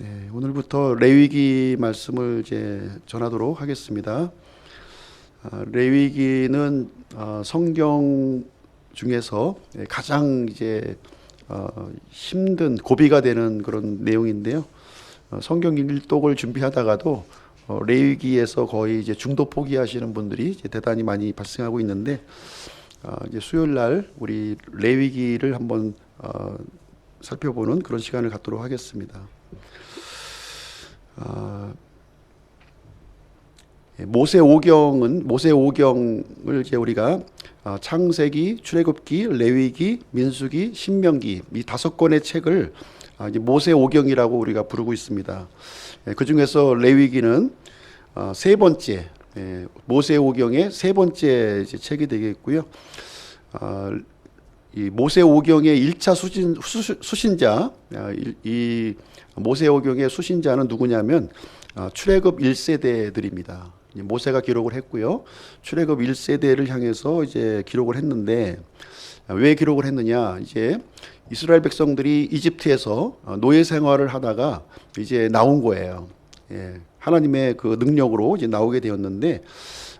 네, 오늘부터 레위기 말씀을 이제 전하도록 하겠습니다. 아, 레위기는 아, 성경 중에서 가장 이제 어, 힘든 고비가 되는 그런 내용인데요. 어, 성경 일독을 준비하다가도 어, 레위기에서 거의 이제 중도 포기하시는 분들이 대단히 많이 발생하고 있는데 아, 이제 수요일 날 우리 레위기를 한번 어, 살펴보는 그런 시간을 갖도록 하겠습니다. 아, 예, 모세 오경은 모세 오경을 이제 우리가 아, 창세기, 출애굽기, 레위기, 민수기, 신명기 이 다섯 권의 책을 아, 이제 모세 오경이라고 우리가 부르고 있습니다. 예, 그 중에서 레위기는 아, 세 번째 예, 모세 오경의 세 번째 책이 되겠고요. 아, 이 모세 오경의 1차 수신, 수, 수신자 아, 이, 이 모세 오경의 수신자는 누구냐면 아, 출애굽 1세대들입니다. 모세가 기록을 했고요. 출애굽 1세대를 향해서 이제 기록을 했는데 아, 왜 기록을 했느냐? 이제 이스라엘 백성들이 이집트에서 어, 노예 생활을 하다가 이제 나온 거예요. 예, 하나님의 그 능력으로 이제 나오게 되었는데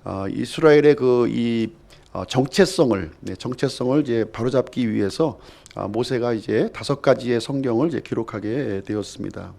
어, 이스라엘의 그이 어, 정체성을 네, 정체성을 이제 바로잡기 위해서 아, 모세가 이제 다섯 가지의 성경을 이제 기록하게 되었습니다.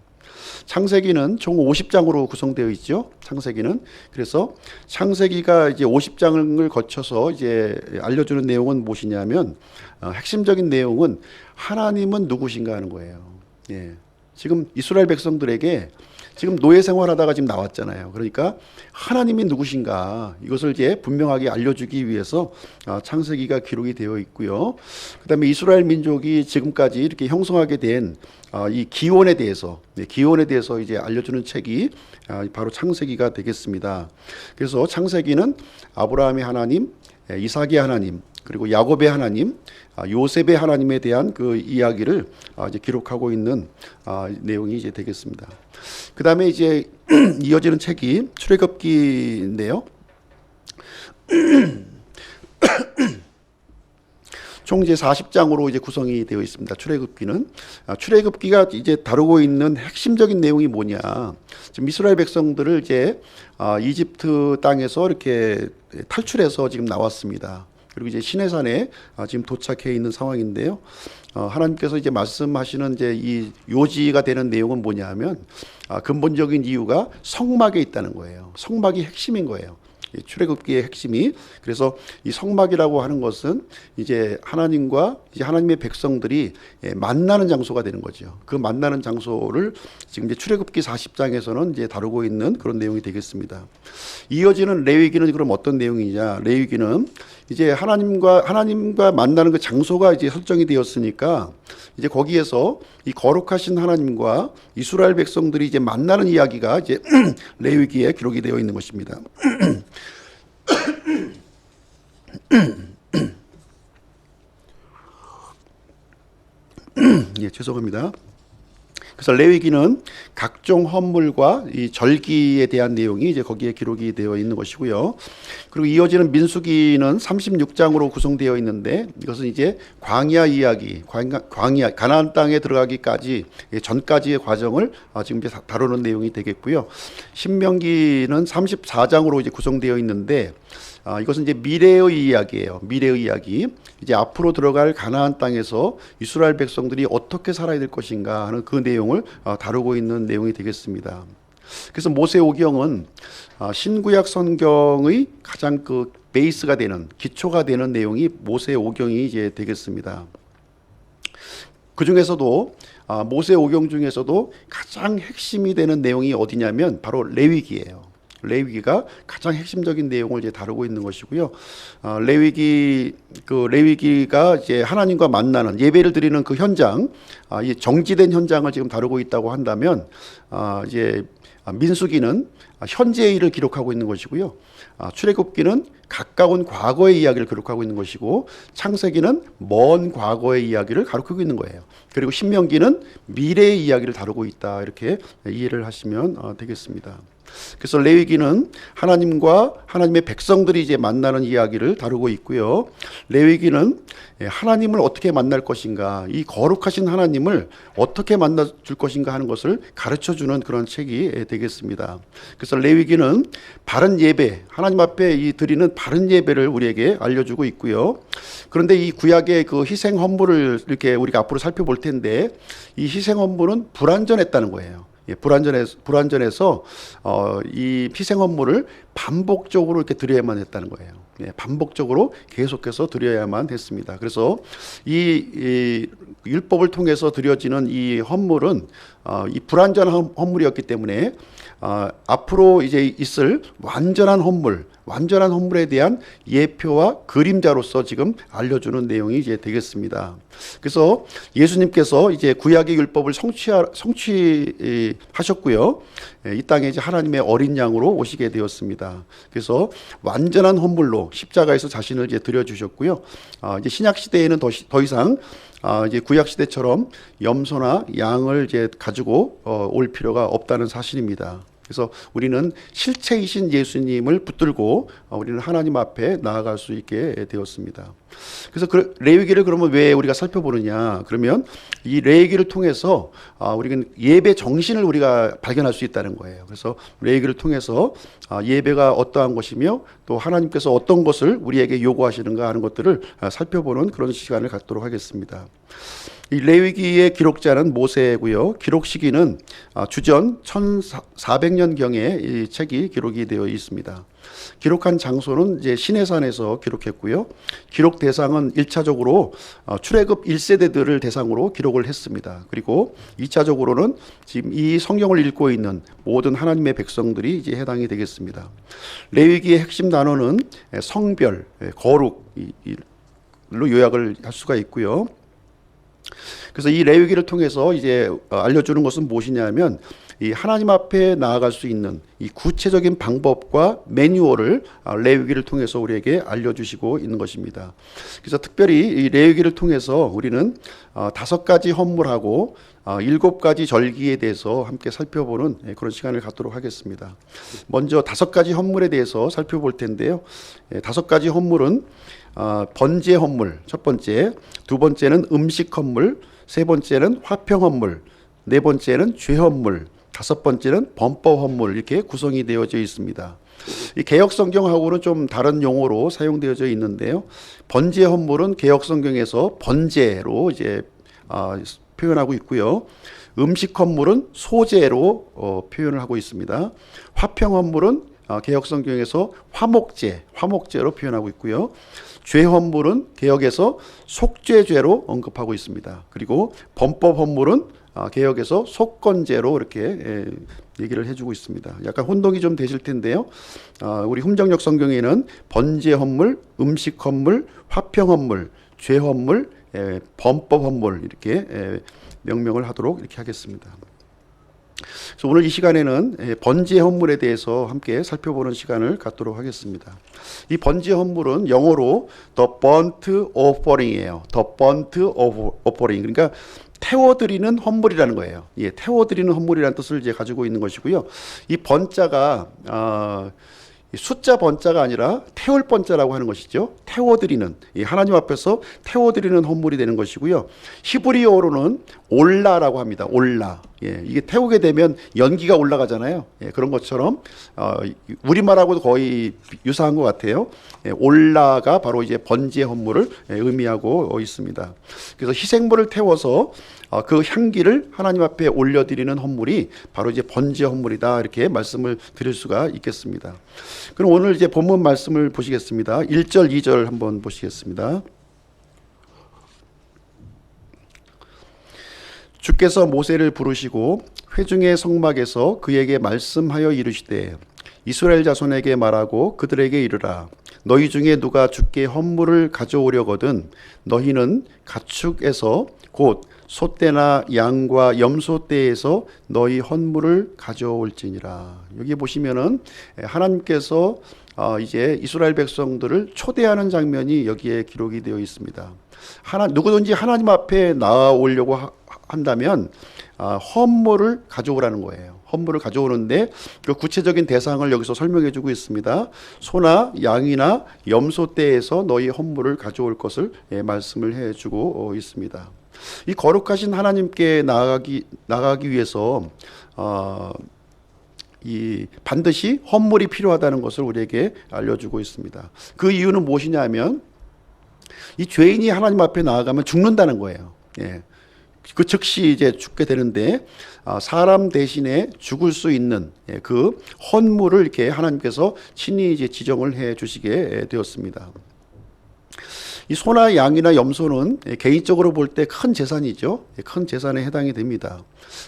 창세기는 총 50장으로 구성되어 있죠. 창세기는 그래서 창세기가 이제 50장을 거쳐서 이제 알려주는 내용은 무엇이냐면 어, 핵심적인 내용은 하나님은 누구신가 하는 거예요. 예. 지금 이스라엘 백성들에게 지금 노예 생활하다가 지금 나왔잖아요. 그러니까 하나님이 누구신가 이것을 이제 분명하게 알려주기 위해서 아, 창세기가 기록이 되어 있고요. 그다음에 이스라엘 민족이 지금까지 이렇게 형성하게 된 아, 이 기원에 대해서 네, 기원에 대해서 이제 알려주는 책이 아, 바로 창세기가 되겠습니다. 그래서 창세기는 아브라함의 하나님, 예, 이삭의 하나님, 그리고 야곱의 하나님, 아, 요셉의 하나님에 대한 그 이야기를 아, 이제 기록하고 있는 아, 내용이 이제 되겠습니다. 그 다음에 이제 이어지는 책이 출애굽기인데요. 총 이제 40장으로 이제 구성이 되어 있습니다. 출애굽기는 아, 출애굽기가 이제 다루고 있는 핵심적인 내용이 뭐냐? 지금 이스라엘 백성들을 이제 아, 이집트 땅에서 이렇게 탈출해서 지금 나왔습니다. 그리고 이제 시내산에 아, 지금 도착해 있는 상황인데요. 어, 하나님께서 이제 말씀하시는 이제 이 요지가 되는 내용은 뭐냐하면 아, 근본적인 이유가 성막에 있다는 거예요. 성막이 핵심인 거예요. 이 출애굽기의 핵심이 그래서 이 성막이라고 하는 것은 이제 하나님과 이제 하나님의 백성들이 예, 만나는 장소가 되는 거죠. 그 만나는 장소를 지금 이제 출애굽기 40장에서는 이제 다루고 있는 그런 내용이 되겠습니다. 이어지는 레위기는 그럼 어떤 내용이냐? 레위기는 이제 하나님과 하나님과 만나는 그 장소가 이제 설정이 되었으니까 이제 거기에서 이 거룩하신 하나님과 이스라엘 백성들이 이제 만나는 이야기가 이제 레위기에 기록이 되어 있는 것입니다. 예, 죄송합니다. 그래서 레위기는 각종 헌물과 이 절기에 대한 내용이 이제 거기에 기록이 되어 있는 것이고요. 그리고 이어지는 민수기는 36장으로 구성되어 있는데 이것은 이제 광야 이야기, 광야, 가나안 땅에 들어가기까지 전까지의 과정을 아, 지금 이제 다루는 내용이 되겠고요. 신명기는 34장으로 이제 구성되어 있는데 아, 이것은 이제 미래의 이야기예요. 미래의 이야기. 이제 앞으로 들어갈 가나안 땅에서 이스라엘 백성들이 어떻게 살아야 될 것인가 하는 그 내용을 아, 다루고 있는 내용이 되겠습니다. 그래서 모세 오경은 아, 신구약 성경의 가장 그 베이스가 되는 기초가 되는 내용이 모세 오경이 이제 되겠습니다. 그 중에서도 아, 모세 오경 중에서도 가장 핵심이 되는 내용이 어디냐면 바로 레위기예요. 레위기가 가장 핵심적인 내용을 이제 다루고 있는 것이고요. 어, 레위기 그 레위기가 이제 하나님과 만나는 예배를 드리는 그 현장, 아, 이 정지된 현장을 지금 다루고 있다고 한다면 아, 이제 민수기는 현재의 일을 기록하고 있는 것이고요. 아, 출애굽기는 가까운 과거의 이야기를 기록하고 있는 것이고 창세기는 먼 과거의 이야기를 가르치고 있는 거예요. 그리고 신명기는 미래의 이야기를 다루고 있다 이렇게 이해를 하시면 어, 되겠습니다. 그래서 레위기는 하나님과 하나님의 백성들이 이제 만나는 이야기를 다루고 있고요. 레위기는 예, 하나님을 어떻게 만날 것인가, 이 거룩하신 하나님을 어떻게 만나 줄 것인가 하는 것을 가르쳐 주는 그런 책이 예, 되겠습니다. 그래서 레위기는 바른 예배, 하나님 앞에 이 드리는 바른 예배를 우리에게 알려주고 있고요. 그런데 이 구약의 그 희생 헌물을 이렇게 우리가 앞으로 살펴볼 텐데 이 희생 헌물은 불완전했다는 거예요. 예, 불완전해 불완전해서 어, 이 희생 헌물을 반복적으로 이렇게 드려야만 했다는 거예요. 예, 반복적으로 계속해서 드려야만 했습니다. 그래서 이, 이 율법을 통해서 드려지는 이 헌물은 어, 이 불완전한 헌물이었기 때문에 어, 앞으로 이제 있을 완전한 헌물, 완전한 헌물에 대한 예표와 그림자로서 지금 알려주는 내용이 이제 되겠습니다. 그래서 예수님께서 이제 구약의 율법을 성취하, 성취하셨고요. 예, 이 땅에 이제 하나님의 어린 양으로 오시게 되었습니다. 그래서 완전한 헌물로 십자가에서 자신을 이제 드려주셨고요. 아, 이제 신약 시대에는 더, 더 이상 아, 이제 구약 시대처럼 염소나 양을 이제 가지고 어, 올 필요가 없다는 사실입니다. 그래서 우리는 실체이신 예수님을 붙들고 어, 우리는 하나님 앞에 나아갈 수 있게 되었습니다. 그래서 그 레위기를 그러면 왜 우리가 살펴보느냐? 그러면 이 레위기를 통해서 아, 우리는 예배 정신을 우리가 발견할 수 있다는 거예요. 그래서 레위기를 통해서 아, 예배가 어떠한 것이며 또 하나님께서 어떤 것을 우리에게 요구하시는가 하는 것들을 아, 살펴보는 그런 시간을 갖도록 하겠습니다. 이 레위기의 기록자는 모세고요. 기록 시기는 아, 주전 1400년 경에 이 책이 기록이 되어 있습니다. 기록한 장소는 이제 시내산에서 기록했고요. 기록 대상은 1차적으로 어, 출애굽 1세대들을 대상으로 기록을 했습니다. 그리고 2차적으로는 지금 이 성경을 읽고 있는 모든 하나님의 백성들이 이제 해당이 되겠습니다. 레위기의 핵심 단어는 성별, 거룩 로 요약을 할 수가 있고요. 그래서 이 레위기를 통해서 이제 어, 알려주는 것은 무엇이냐면 이 하나님 앞에 나아갈 수 있는 이 구체적인 방법과 매뉴얼을 아, 레위기를 통해서 우리에게 알려주시고 있는 것입니다. 그래서 특별히 이 레위기를 통해서 우리는 어, 다섯 가지 헌물하고 어, 일곱 가지 절기에 대해서 함께 살펴보는 예, 그런 시간을 갖도록 하겠습니다. 먼저 다섯 가지 헌물에 대해서 살펴볼 텐데요. 예, 다섯 가지 헌물은 번제 헌물 첫 번째, 두 번째는 음식 헌물, 세 번째는 화평 헌물, 네 번째는 죄 헌물, 다섯 번째는 범법 헌물 이렇게 구성이 되어져 있습니다. 이 개혁 성경하고는 좀 다른 용어로 사용되어져 있는데요. 번제 헌물은 개혁 성경에서 번제로 이제 아, 표현하고 있고요. 음식 헌물은 소제로 어, 표현을 하고 있습니다. 화평 헌물은 어, 개혁 성경에서 화목제, 화목제로 표현하고 있고요. 죄 헌물은 개혁에서 속죄죄로 언급하고 있습니다. 그리고 범법 헌물은 아, 개혁에서 속건제로 이렇게 예, 얘기를 해주고 있습니다. 약간 혼동이 좀 되실 텐데요. 아, 우리 hum정역 성경에는 번제 헌물, 음식 헌물, 화평 헌물, 죄 헌물, 예, 범법 헌물 이렇게 예, 명명을 하도록 이렇게 하겠습니다. 그래서 오늘 이 시간에는 번제 헌물에 대해서 함께 살펴보는 시간을 갖도록 하겠습니다. 이 번제 헌물은 영어로 the burnt offering이에요. the burnt offering. 그러니까 태워드리는 헌물이라는 거예요. 예, 태워드리는 헌물이라는 뜻을 이제 가지고 있는 것이고요. 이 번자가 어, 숫자 번자가 아니라 태울 번자라고 하는 것이죠. 태워드리는 하나님 앞에서 태워드리는 헌물이 되는 것이고요. 히브리어로는 올라라고 합니다. 올라. 예, 이게 태우게 되면 연기가 올라가잖아요. 예, 그런 것처럼 어, 우리말하고도 거의 유사한 것 같아요. 예, 올라가 바로 이제 번제 헌물을 예, 의미하고 있습니다. 그래서 희생물을 태워서 어, 그 향기를 하나님 앞에 올려드리는 헌물이 바로 이제 번제 헌물이다 이렇게 말씀을 드릴 수가 있겠습니다. 그럼 오늘 이제 본문 말씀을 보시겠습니다. 1절, 2절 한번 보시겠습니다. 주께서 모세를 부르시고 회중의 성막에서 그에게 말씀하여 이르시되 이스라엘 자손에게 말하고 그들에게 이르라 너희 중에 누가 주께 헌물을 가져오려거든 너희는 가축에서 곧 소떼나 양과 염소떼에서 너희 헌물을 가져올지니라. 여기 보시면은 하나님께서 어, 이제 이스라엘 백성들을 초대하는 장면이 여기에 기록이 되어 있습니다. 하나 누구든지 하나님 앞에 나아오려고 한다면 아, 헌물을 가져오라는 거예요. 헌물을 가져오는데 그 구체적인 대상을 여기서 설명해 주고 있습니다. 소나 양이나 염소 떼에서 너희 헌물을 가져올 것을 예, 말씀을 해 주고 어, 있습니다. 이 거룩하신 하나님께 나아가기 나가기 위해서 어, 이 반드시 헌물이 필요하다는 것을 우리에게 알려주고 있습니다. 그 이유는 무엇이냐면 이 죄인이 하나님 앞에 나아가면 죽는다는 거예요. 예. 그 즉시 이제 죽게 되는데 아, 사람 대신에 죽을 수 있는 예, 그 헌물을 이렇게 하나님께서 친히 이제 지정을 해 주시게 되었습니다. 이 소나 양이나 염소는 예, 개인적으로 볼 때 큰 재산이죠. 예, 큰 재산에 해당이 됩니다.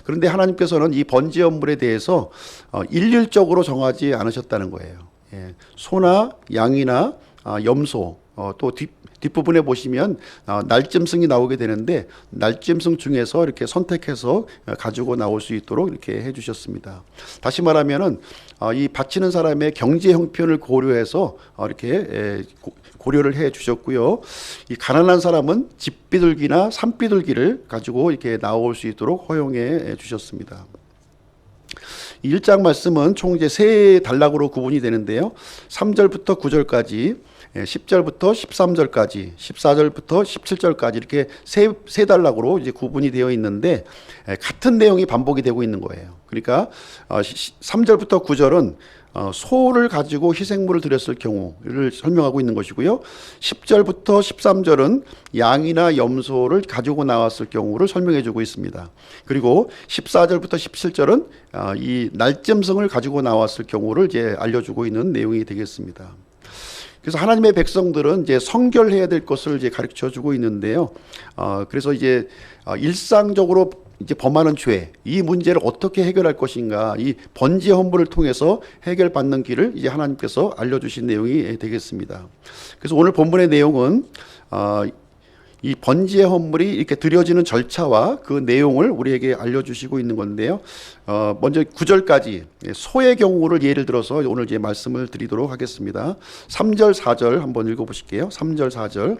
그런데 하나님께서는 이 번제 헌물에 대해서 어, 일률적으로 정하지 않으셨다는 거예요. 예, 소나 양이나 아, 염소 어, 또 뒷, 뒷부분에 보시면 어, 날짐승이 나오게 되는데 날짐승 중에서 이렇게 선택해서 어, 가지고 나올 수 있도록 이렇게 해주셨습니다. 다시 말하면은 어, 이 바치는 사람의 경제 형편을 고려해서 어, 이렇게 고려를 해 주셨고요. 이 가난한 사람은 집비둘기나 산비둘기를 가지고 이렇게 나올 수 있도록 허용해 주셨습니다. 이 1장 말씀은 총 이제 세 단락으로 구분이 되는데요. 3절부터 9절까지, 10절부터 13절까지, 14절부터 17절까지 이렇게 세, 세 단락으로 이제 구분이 되어 있는데 예, 같은 내용이 반복이 되고 있는 거예요. 그러니까 3절부터 9절은 어, 소를 가지고 희생물을 드렸을 경우를 설명하고 있는 것이고요. 10절부터 13절은 양이나 염소를 가지고 나왔을 경우를 설명해 주고 있습니다. 그리고 14절부터 17절은 어, 이 날점성을 가지고 나왔을 경우를 이제 알려주고 있는 내용이 되겠습니다. 그래서 하나님의 백성들은 이제 성결해야 될 것을 이제 가르쳐 주고 있는데요. 어, 그래서 이제 어, 일상적으로 이제 범하는 죄, 이 문제를 어떻게 해결할 것인가, 이 번지 헌물을 통해서 해결받는 길을 이제 하나님께서 알려주신 내용이 되겠습니다. 그래서 오늘 본문의 내용은 어, 이 번지의 헌물이 이렇게 드려지는 절차와 그 내용을 우리에게 알려주시고 있는 건데요. 어, 먼저 9절까지 소의 경우를 예를 들어서 오늘 이제 말씀을 드리도록 하겠습니다. 3절, 4절 한번 읽어보실게요. 3절, 4절.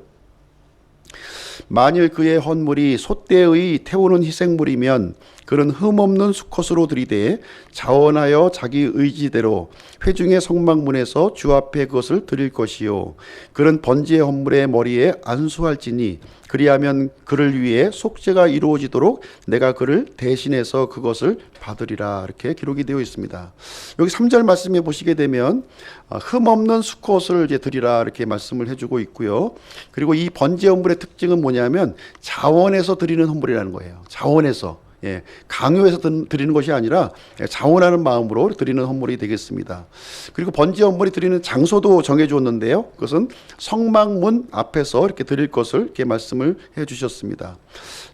만일 그의 헌물이 소떼의 태우는 희생물이면 그는 흠없는 수컷으로 들이대 자원하여 자기 의지대로 회중의 성막문에서 주 앞에 그것을 드릴 것이요 그는 번지의 헌물의 머리에 안수할지니 그리하면 그를 위해 속죄가 이루어지도록 내가 그를 대신해서 그것을 받으리라 이렇게 기록이 되어 있습니다. 여기 3절 말씀에 보시게 되면 어, 흠없는 수컷을 이제 드리라 이렇게 말씀을 해주고 있고요. 그리고 이 번제 헌물의 특징은 뭐냐면 자원에서 드리는 헌물이라는 거예요. 자원에서 예, 강요해서 드리는 것이 아니라 자원하는 마음으로 드리는 헌물이 되겠습니다. 그리고 번지 헌물이 드리는 장소도 정해 주었는데요. 그것은 성막문 앞에서 이렇게 드릴 것을 이렇게 말씀을 해 주셨습니다.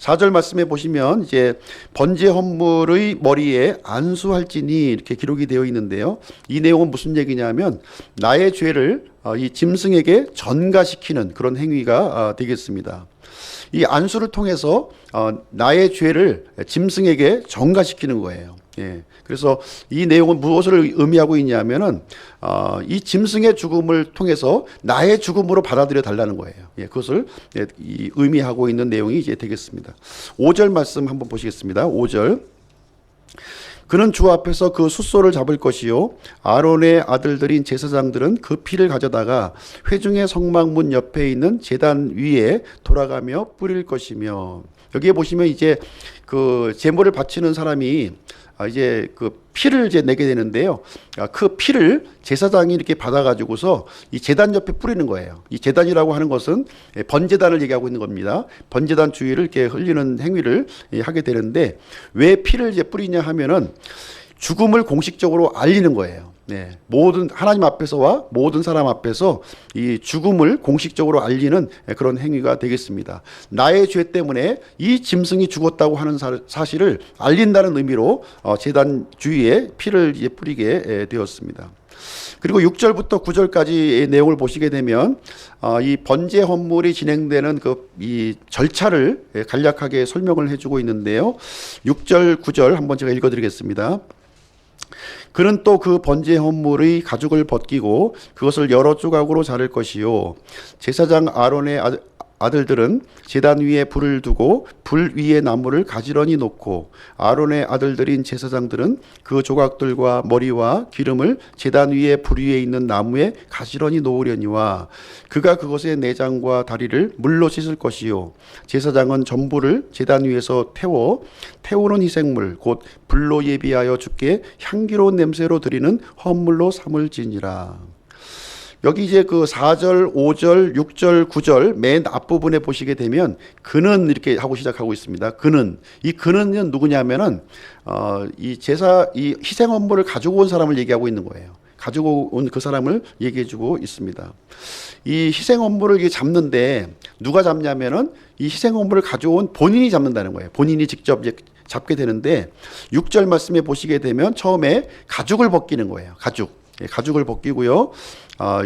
4절 말씀에 보시면 이제 번지 헌물의 머리에 안수할지니 이렇게 기록이 되어 있는데요. 이 내용은 무슨 얘기냐면 나의 죄를 어, 이 짐승에게 전가시키는 그런 행위가 어, 되겠습니다. 이 안수를 통해서 어, 나의 죄를 짐승에게 전가시키는 거예요. 예. 그래서 이 내용은 무엇을 의미하고 있냐면은 어, 이 짐승의 죽음을 통해서 나의 죽음으로 받아들여 달라는 거예요. 예, 그것을 예, 이 의미하고 있는 내용이 이제 되겠습니다. 5절 말씀 한번 보시겠습니다. 5절. 그는 주 앞에서 그 숫소를 잡을 것이요. 아론의 아들들인 제사장들은 그 피를 가져다가 회중의 성막문 옆에 있는 제단 위에 돌아가며 뿌릴 것이며 여기에 보시면 이제 그 제물을 바치는 사람이 아, 이제 그 피를 이제 내게 되는데요. 아, 그 피를 제사장이 이렇게 받아가지고서 이 재단 옆에 뿌리는 거예요. 이 재단이라고 하는 것은 예, 번제단을 얘기하고 있는 겁니다. 번제단 주위를 이렇게 흘리는 행위를 예, 하게 되는데 왜 피를 이제 뿌리냐 하면은 죽음을 공식적으로 알리는 거예요. 네. 모든 하나님 앞에서와 모든 사람 앞에서 이 죽음을 공식적으로 알리는 그런 행위가 되겠습니다. 나의 죄 때문에 이 짐승이 죽었다고 하는 사 실을 알린다는 의미로 어, 재단 주위에 피를 뿌리게 되었습니다. 그리고 6절부터 9절까지의 내용을 보시게 되면 어, 이 번제 헌물이 진행되는 그 이 절차를 간략하게 설명을 해주고 있는데요. 6절, 9절 한번 제가 읽어드리겠습니다. 그는 또 그 번제 헌물의 가죽을 벗기고 그것을 여러 조각으로 자를 것이요. 제사장 아론의 아들들은 제단 위에 불을 두고 불 위에 나무를 가지런히 놓고 아론의 아들들인 제사장들은 그 조각들과 머리와 기름을 제단 위에 불 위에 있는 나무에 가지런히 놓으려니와 그가 그것의 내장과 다리를 물로 씻을 것이요 제사장은 전부를 제단 위에서 태워 태우는 희생물 곧 불로 예비하여 주께 향기로운 냄새로 드리는 헌물로 삼을지니라. 여기 이제 그 4절, 5절, 6절, 9절 맨 앞부분에 보시게 되면 그는 이렇게 하고 시작하고 있습니다. 그는 이 그는은 누구냐면은 어 이 제사 이 희생 업무를 가지고 온 사람을 얘기하고 있는 거예요. 가지고 온 그 사람을 얘기해 주고 있습니다. 이 희생 업무를 잡는데 누가 잡냐면은 이 희생 업무를 가져온 본인이 잡는다는 거예요. 본인이 직접 잡게 되는데 6절 말씀에 보시게 되면 처음에 가죽을 벗기는 거예요. 가죽. 예, 가죽을 벗기고요. 아,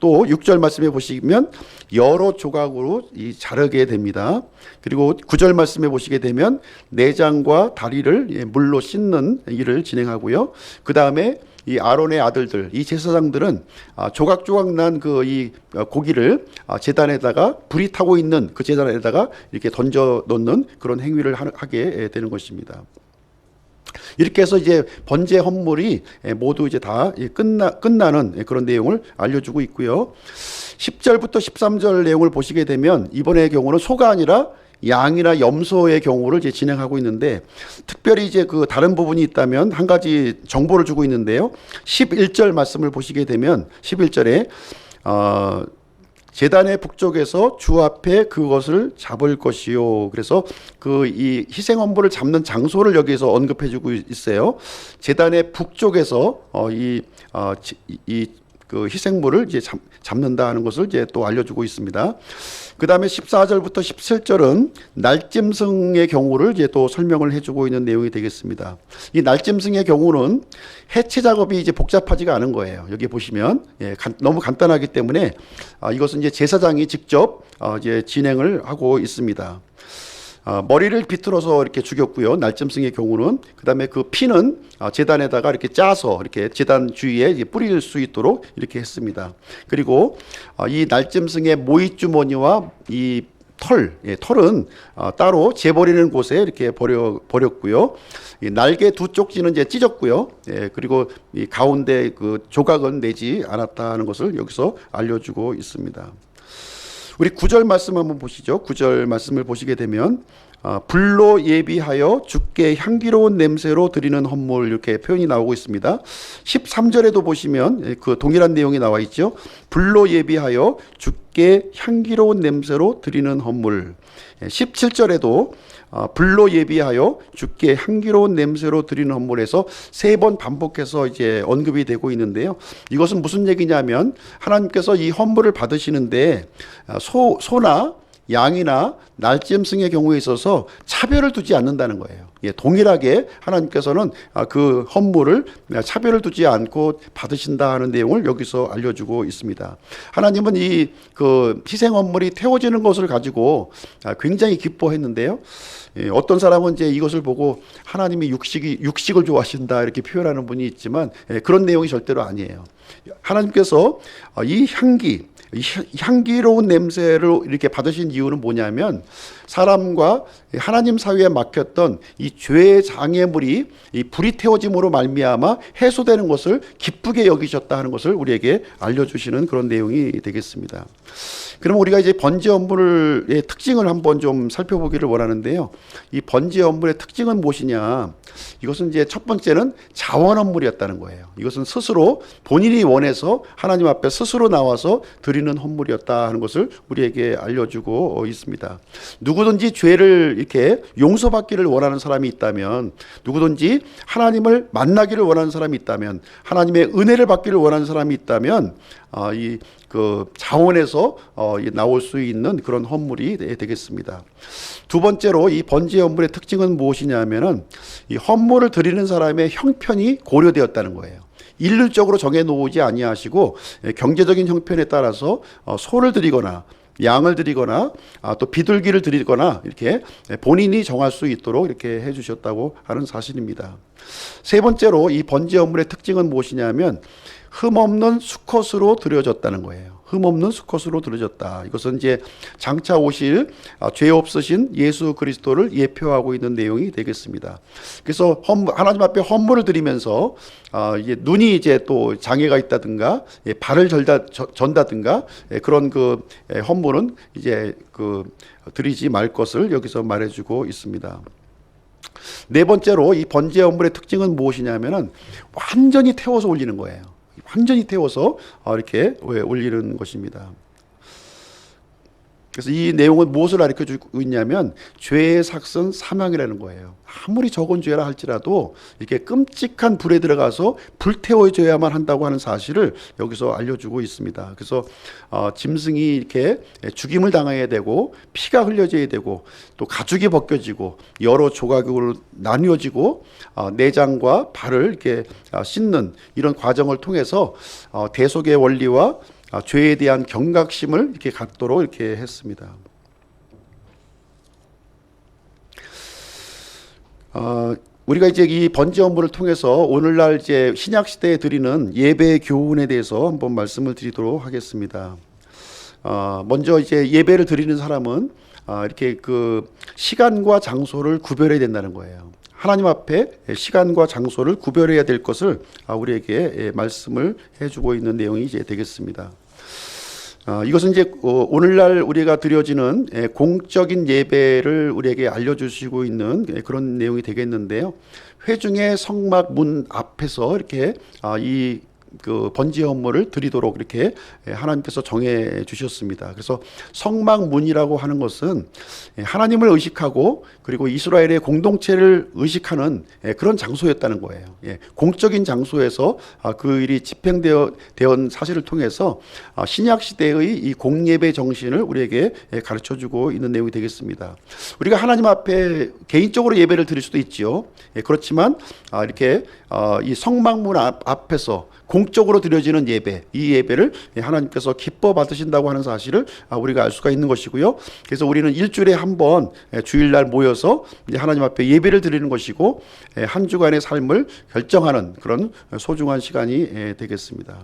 또 6절 말씀에 보시면 여러 조각으로 이 자르게 됩니다. 그리고 9절 말씀에 보시게 되면 내장과 다리를 예, 물로 씻는 일을 진행하고요. 그 다음에 이 아론의 아들들, 이 제사장들은 아, 조각조각 난 그 이 고기를 아, 제단에다가 불이 타고 있는 그 제단에다가 이렇게 던져 놓는 그런 행위를 하- 하게 되는 것입니다. 이렇게 해서 이제 번제 헌물이 예, 모두 이제 다 예, 끝나 끝나는 예, 그런 내용을 알려주고 있고요. 10절부터 13절 내용을 보시게 되면 이번의 경우는 소가 아니라 양이나 염소의 경우를 이제 진행하고 있는데 특별히 이제 그 다른 부분이 있다면 한 가지 정보를 주고 있는데요. 11절 말씀을 보시게 되면 11절에 어 재단의 북쪽에서 주 앞에 그것을 잡을 것이요. 그래서 그 이 희생 헌물을 잡는 장소를 여기서 언급해 주고 있어요. 재단의 북쪽에서 어 이 어 이 그 희생물을 이제 잡, 잡는다 하는 것을 이제 또 알려주고 있습니다. 그 다음에 14절부터 17절은 날짐승의 경우를 이제 또 설명을 해주고 있는 내용이 되겠습니다. 이 날짐승의 경우는 해체 작업이 이제 복잡하지가 않은 거예요. 여기 보시면 예, 간- 너무 간단하기 때문에 아, 이것은 이제 제사장이 직접 어, 이제 진행을 하고 있습니다. 아, 머리를 비틀어서 이렇게 죽였고요. 날점승의 경우는 그다음에 그 피는 아, 재단에다가 이렇게 짜서 이렇게 재단 주위에 뿌릴 수 있도록 이렇게 했습니다. 그리고 아, 이 날점승의 모이 주머니와 이 털, 예, 털은 아, 따로 재버리는 곳에 이렇게 버려 버렸고요. 이 날개 두 쪽지는 이제 찢었고요. 예, 그리고 이 가운데 그 조각은 내지 않았다는 것을 여기서 알려주고 있습니다. 우리 구절 말씀 한번 보시죠. 구절 말씀을 보시게 되면 아, 불로 예비하여 주께 향기로운 냄새로 드리는 헌물 이렇게 표현이 나오고 있습니다. 13절에도 보시면 예, 그 동일한 내용이 나와 있죠. 불로 예비하여 주께 향기로운 냄새로 드리는 헌물. 17절에도 아, 불로 예비하여 주께 향기로운 냄새로 드리는 헌물에서 세 번 반복해서 이제 언급이 되고 있는데요. 이것은 무슨 얘기냐면 하나님께서 이 헌물을 받으시는데 아, 소 소나 양이나 날짐승의 경우에 있어서 차별을 두지 않는다는 거예요. 예, 동일하게 하나님께서는 아, 그 헌물을 차별을 두지 않고 받으신다 하는 내용을 여기서 알려주고 있습니다. 하나님은 이 그 희생 헌물이 태워지는 것을 가지고 아, 굉장히 기뻐했는데요. 예, 어떤 사람은 이제 이것을 보고 하나님이 육식이 육식을 좋아하신다 이렇게 표현하는 분이 있지만 예, 그런 내용이 절대로 아니에요. 하나님께서 아, 이 향기 향기로운 냄새를 이렇게 받으신 이유는 뭐냐면 사람과 하나님 사이에 막혔던 이 죄의 장애물이 이 불이 태워짐으로 말미암아 해소되는 것을 기쁘게 여기셨다 하는 것을 우리에게 알려주시는 그런 내용이 되겠습니다. 그럼 우리가 이제 번제 업무의 특징을 한번 좀 살펴보기를 원하는데요. 이 번제 업무의 특징은 무엇이냐? 이것은 이제 첫 번째는 자원 업무였다는 거예요. 이것은 스스로 본인이 원해서 하나님 앞에 스스로 나와서 드리는 헌물이었다 하는 것을 우리에게 알려주고 있습니다. 누구든지 죄를 이렇게 용서받기를 원하는 사람이 있다면, 누구든지 하나님을 만나기를 원하는 사람이 있다면, 하나님의 은혜를 받기를 원하는 사람이 있다면, 아, 이그 자원에서 어, 이 나올 수 있는 그런 헌물이 되- 되겠습니다. 두 번째로 이 번제 헌물의 특징은 무엇이냐면은 이 헌물을 드리는 사람의 형편이 고려되었다는 거예요. 일률적으로 정해 놓지 아니하시고 예, 경제적인 형편에 따라서 어, 소를 드리거나 양을 드리거나 아, 또 비둘기를 드리거나 이렇게 본인이 정할 수 있도록 이렇게 해주셨다고 하는 사실입니다. 세 번째로 이 번제 업물의 특징은 무엇이냐면 흠 없는 수컷으로 드려졌다는 거예요. 흠없는 수컷으로 들어졌다. 이것은 이제 장차 오실 아, 죄 없으신 예수 그리스도를 예표하고 있는 내용이 되겠습니다. 그래서 헌- 하나님 앞에 헌물을 드리면서 아, 이게 눈이 이제 또 장애가 있다든가 예, 발을 절다 저- 전다든가 예, 그런 그 예, 헌물은 이제 그 드리지 말 것을 여기서 말해주고 있습니다. 네 번째로 이 번제 헌물의 특징은 무엇이냐면은 완전히 태워서 올리는 거예요. 완전히 태워서 어, 이렇게 왜 올리는 것입니다. 그래서 이 내용은 무엇을 가르쳐 주고 있냐면 죄의 삭은 사망이라는 거예요. 아무리 적은 죄라 할지라도 이렇게 끔찍한 불에 들어가서 불태워져야만 한다고 하는 사실을 여기서 알려주고 있습니다. 그래서 어, 짐승이 이렇게 죽임을 당해야 되고 피가 흘려져야 되고 또 가죽이 벗겨지고 여러 조각으로 나뉘어지고 어, 내장과 발을 이렇게 어, 씻는 이런 과정을 통해서 어, 대속의 원리와 아, 죄에 대한 경각심을 이렇게 갖도록 이렇게 했습니다. 어, 우리가 이제 이 번제 업무를 통해서 오늘날 이제 신약 시대에 드리는 예배 교훈에 대해서 한번 말씀을 드리도록 하겠습니다. 어, 먼저 이제 예배를 드리는 사람은 아, 이렇게 그 시간과 장소를 구별해야 된다는 거예요. 하나님 앞에 시간과 장소를 구별해야 될 것을 아, 우리에게 예, 말씀을 해주고 있는 내용이 이제 되겠습니다. 아, 이것은 이제 어, 오늘날 우리가 드려지는 예, 공적인 예배를 우리에게 알려주시고 있는 예, 그런 내용이 되겠는데요. 회중의 성막 문 앞에서 이렇게 아, 이 그 번지 업무를 드리도록 이렇게 예, 하나님께서 정해 주셨습니다. 그래서 성막 문이라고 하는 것은 예, 하나님을 의식하고 그리고 이스라엘의 공동체를 의식하는 예, 그런 장소였다는 거예요. 예, 공적인 장소에서 아, 그 일이 집행되어 되온 사실을 통해서 아, 신약 시대의 이 공예배 정신을 우리에게 예, 가르쳐 주고 있는 내용이 되겠습니다. 우리가 하나님 앞에 개인적으로 예배를 드릴 수도 있지요. 예, 그렇지만 아, 이렇게 어, 이 성막문 앞, 앞에서 공적으로 드려지는 예배, 이 예배를 하나님께서 기뻐 받으신다고 하는 사실을 아, 우리가 알 수가 있는 것이고요. 그래서 우리는 일주일에 한 번 주일날 모여서 하나님 앞에 예배를 드리는 것이고 예, 한 주간의 삶을 결정하는 그런 소중한 시간이 예, 되겠습니다.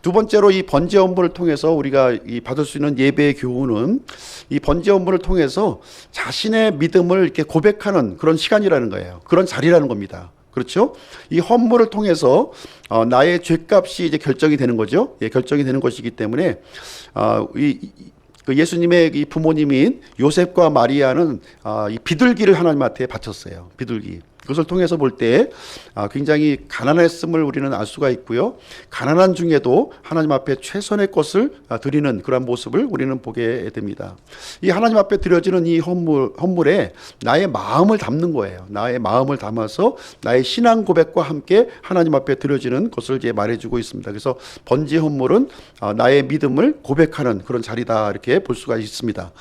두 번째로 이 번제 업무를 통해서 우리가 이 받을 수 있는 예배의 교훈은 이 번제 업무를 통해서 자신의 믿음을 이렇게 고백하는 그런 시간이라는 거예요. 그런 자리라는 겁니다. 그렇죠? 이 헌물을 통해서 어, 나의 죄값이 이제 결정이 되는 거죠. 예, 결정이 되는 것이기 때문에 어, 이, 이- 그 예수님의 이 부모님인 요셉과 마리아는 아, 이 비둘기를 하나님한테 바쳤어요. 비둘기. 그것을 통해서 볼때 아, 굉장히 가난했음을 우리는 알 수가 있고요. 가난한 중에도 하나님 앞에 최선의 것을 아, 드리는 그런 모습을 우리는 보게 됩니다. 이 하나님 앞에 드려지는 이 헌물, 헌물에 나의 마음을 담는 거예요. 나의 마음을 담아서 나의 신앙 고백과 함께 하나님 앞에 드려지는 것을 이제 말해주고 있습니다. 그래서 번지 헌물은 아, 나의 믿음을 고백하는 그런 자리다 이렇게 볼 수가 있습니다.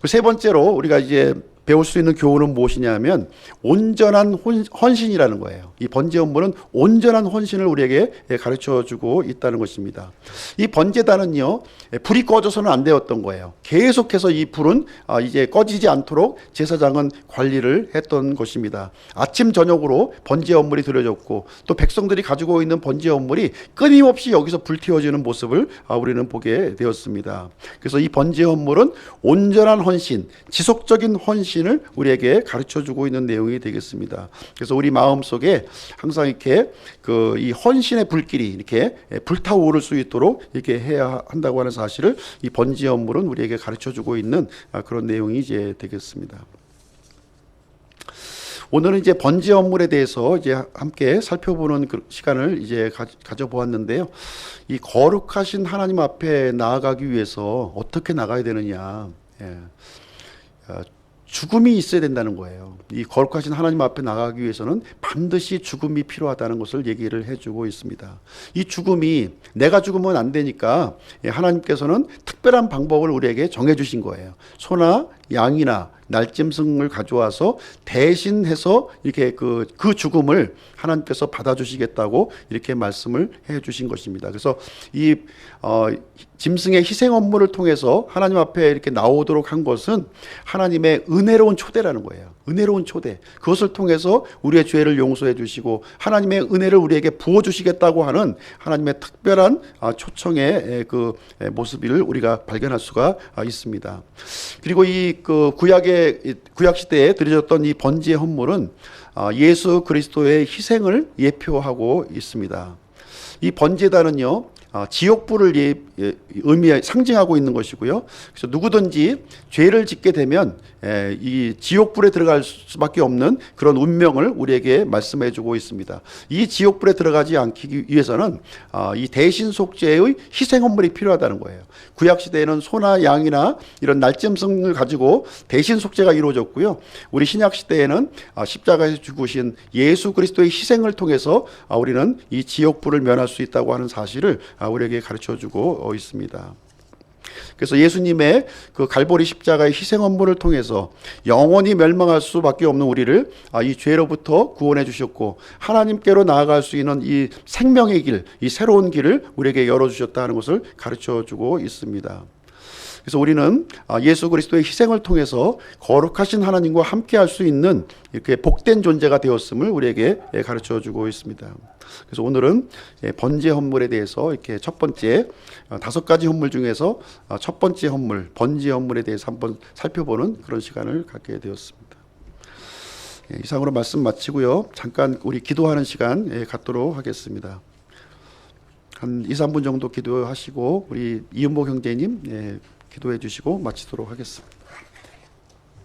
그세 번째로 우리가 이제 배울 수 있는 교훈은 무엇이냐면 온전한 혼, 헌신이라는 거예요. 이 번제 업무는 온전한 헌신을 우리에게 가르쳐 주고 있다는 것입니다. 이 번제단은요, 불이 꺼져서는 안 되었던 거예요. 계속해서 이 불은 아, 이제 꺼지지 않도록 제사장은 관리를 했던 것입니다. 아침, 저녁으로 번제 업물이 드려졌고 또 백성들이 가지고 있는 번제 업물이 끊임없이 여기서 불태워지는 모습을 아, 우리는 보게 되었습니다. 그래서 이 번제 업물은 온전한 헌신, 지속적인 헌신 을 우리에게 가르쳐 주고 있는 내용이 되겠습니다. 그래서 우리 마음 속에 항상 이렇게 그 이 헌신의 불길이 이렇게 불타오를 수 있도록 이렇게 해야 한다고 하는 사실을 이 번지 업물은 우리에게 가르쳐 주고 있는 아, 그런 내용이 이제 되겠습니다. 오늘은 이제 번지 업물에 대해서 이제 함께 살펴보는 그 시간을 이제 가, 져 보았는데요. 이 거룩하신 하나님 앞에 나아가기 위해서 어떻게 나가야 되느냐. 예. 어, 죽음이 있어야 된다는 거예요. 이 거룩하신 하나님 앞에 나가기 위해서는 반드시 죽음이 필요하다는 것을 얘기를 해주고 있습니다. 이 죽음이 내가 죽으면 안 되니까 예, 하나님께서는 특별한 방법을 우리에게 정해주신 거예요. 소나 양이나 날짐승을 가져와서 대신해서 이렇게 그, 그 죽음을 하나님께서 받아주시겠다고 이렇게 말씀을 해 주신 것입니다. 그래서 이, 어, 짐승의 희생 업무를 통해서 하나님 앞에 이렇게 나오도록 한 것은 하나님의 은혜로운 초대라는 거예요. 은혜로운 초대. 그것을 통해서 우리의 죄를 용서해 주시고 하나님의 은혜를 우리에게 부어 주시겠다고 하는 하나님의 특별한 아, 초청의 에, 그 에, 모습을 우리가 발견할 수가 아, 있습니다. 그리고 이 그 구약의 이 구약 시대에 드려졌던 이 번제의 헌물은 아, 예수 그리스도의 희생을 예표하고 있습니다. 이 번제단은요. 아, 지옥불을 예, 예, 의미 상징하고 있는 것이고요. 그래서 누구든지 죄를 짓게 되면 에, 이 지옥불에 들어갈 수밖에 없는 그런 운명을 우리에게 말씀해 주고 있습니다. 이 지옥불에 들어가지 않기 위해서는 아, 이 대신 속죄의 희생 헌물이 필요하다는 거예요. 구약 시대에는 소나 양이나 이런 날짐승을 가지고 대신 속죄가 이루어졌고요. 우리 신약 시대에는 아, 십자가에서 죽으신 예수 그리스도의 희생을 통해서 아, 우리는 이 지옥불을 면할 수 있다고 하는 사실을 아, 우리에게 가르쳐 주고 어, 있습니다. 그래서 예수님의 그 갈보리 십자가의 희생 헌물을 통해서 영원히 멸망할 수밖에 없는 우리를 아, 이 죄로부터 구원해 주셨고 하나님께로 나아갈 수 있는 이 생명의 길, 이 새로운 길을 우리에게 열어 주셨다는 것을 가르쳐 주고 있습니다. 그래서 우리는 아, 예수 그리스도의 희생을 통해서 거룩하신 하나님과 함께 할 수 있는 이렇게 복된 존재가 되었음을 우리에게 예, 가르쳐 주고 있습니다. 그래서 오늘은 예, 번제 헌물에 대해서 이렇게 첫 번째 어, 다섯 가지 헌물 중에서 어, 첫 번째 헌물 번제 헌물에 대해서 한번 살펴보는 그런 시간을 갖게 되었습니다. 예, 이상으로 말씀 마치고요. 잠깐 우리 기도하는 시간 예, 갖도록 하겠습니다. 한 2, 3분 정도 기도하시고 우리 이은복 형제님 예, 기도해 주시고 마치도록 하겠습니다.